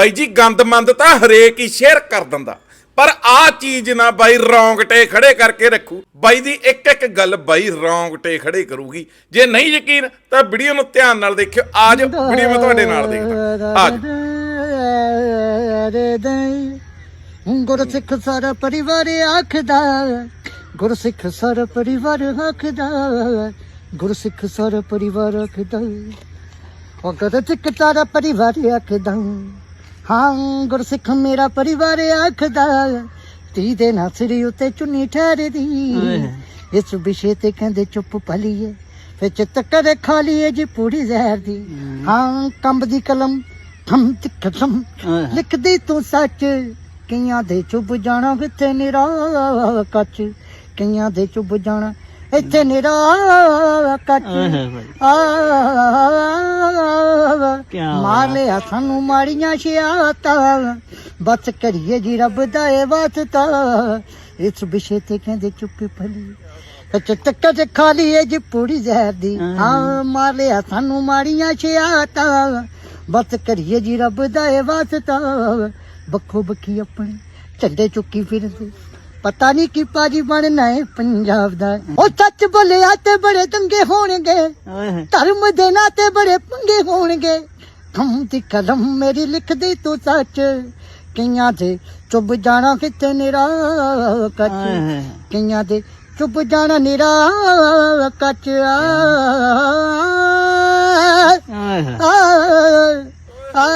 ਬਾਈ ਜੀ, ਗੰਦਮੰਦ ਤਾਂ ਹਰੇਕ ਹੀ ਸ਼ੇਅਰ ਕਰ ਦਿੰਦਾ। ਪਰ ਆ ਚੀਜ਼ ਨਾ ਬਾਈ, ਰੌਂਗਟੇ ਖੜੇ ਕਰਕੇ ਰੱਖੂ। ਬਾਈ ਦੀ ਇੱਕ ਇੱਕ ਗੱਲ ਬਾਈ ਰੌਂਗਟੇ ਖੜੇ ਕਰੂਗੀ। ਜੇ ਨਹੀਂ ਯਕੀਨ, ਤਾਂ ਵੀਡੀਓ ਨੂੰ ਧਿਆਨ ਨਾਲ ਦੇਖਿਓ। ਆ ਜਾਓ, ਵੀਡੀਓ ਮੈਂ ਤੁਹਾਡੇ ਨਾਲ ਦੇਖਦਾ। ਆ ਗੁਰਸਿੱਖ ਸਾਰਾ ਪਰਿਵਾਰ ਆਖਦਾ ਗੁਰਸਿੱਖ ਸਾਰਾ ਪਰਿਵਾਰ ਆਖਦਾ ਗੁਰਸਿੱਖ ਸਾਰਾ ਪਰਿਵਾਰ ਆਖਦਾ ਉਹ ਗੁਰਸਿੱਖ ਸਾਰਾ ਪਰਿਵਾਰ ਆਖਦਾ ਹਾਂ ਗੁਰਸਿੱਖ ਮੇਰਾ ਪਰਿਵਾਰ ਆਖਦਾ ਤੀ ਦੇ ਨਾਸਰੀ ਉਤੇ ਚੁੰਨੀ ਠਹਿਰਦੀ। ਇਸ ਵਿਸ਼ੇ ਤੇ ਕਹਿੰਦੇ ਚੁੱਪ ਪਲੀਏ ਫਿਰ ਚਿੱਤ ਕਰੇ ਖਾਲੀਏ ਜੀ ਪੂਰੀ ਜ਼ਹਿਰ ਦੀ। ਹਾਂ। ਕੰਬ ਦੀ ਕਲਮ ਥਮ ਤਿੱਖ ਥਮ ਲਿਖਦੀ ਤੂੰ ਸੱਚ ਕਈਆਂ ਦੇ ਚੁੱਭ ਜਾਣਾ ਕਿੱਥੇ ਨਿਰਾ ਕੱਚ ਕਈਆਂ ਦੇ ਚੁੱਭ ਜਾਣਾ ਇੱਥੇ ਨਿਰਾ ਕੱਚ। ਆ ਮਾਰ ਲਿਆ ਸਾਨੂੰ ਮਾਰੀਆਂ ਸ਼ਿਆਤਾ ਬਸ ਕਰੀਏ ਜੀ ਰੱਬ ਦਾ ਇਹ ਵਾਸਤਾ। ਇਸ ਵਿਸ਼ੇ ਤੇ ਕਹਿੰਦੇ ਚੁੱਪ ਭਲੀ। ਕੱਚ ਤੱਕ ਤੇ ਖਾਲੀ ਏ ਜੀ ਪੂਰੀ ਜ਼ਹਿਰ ਦੀ। ਹਾਂ। ਮਾਰ ਲਿਆ ਸਾਨੂੰ ਮਾਰੀਆਂ ਸ਼ਿਆਤਾ ਬਸ ਕਰੀਏ ਜੀ ਰੱਬ ਦਾ ਇਹ ਵਾਸਤਾ। ਬੱਖੋ ਬੱਖੀ ਆਪਣੇ ਝੰਡੇ ਚੁੱਕੀ ਫਿਰਦੇ। ਪਤਾ ਨਹੀਂ ਕੀ ਪਾਜੀ ਬਣਨਾ ਹੈ ਪੰਜਾਬ ਦਾ। ਉਹ ਸੱਚ ਬੋਲਿਆ ਤੇ ਬੜੇ ਦੰਗੇ ਹੋਣਗੇ। ਧਰਮ ਦੇ ਨਾਂ ਤੇ ਬੜੇ ਪੰਗੇ ਹੋਣਗੇ। ਥੰਮ ਦੀ ਕਲਮ ਮੇਰੀ ਲਿਖਦੀ ਤੂੰ ਸੱਚ। ਕਈਆਂ ਦੇ ਚੁੱਭ ਜਾਣਾ ਕਿਤੇ ਨਿਰਾ ਕੱਚ। ਕਈਆਂ ਦੇ ਚੁੱਪ ਜਾਣਾ ਨਿਰਾ ਕੱਚ। ਆ ਆ ਆ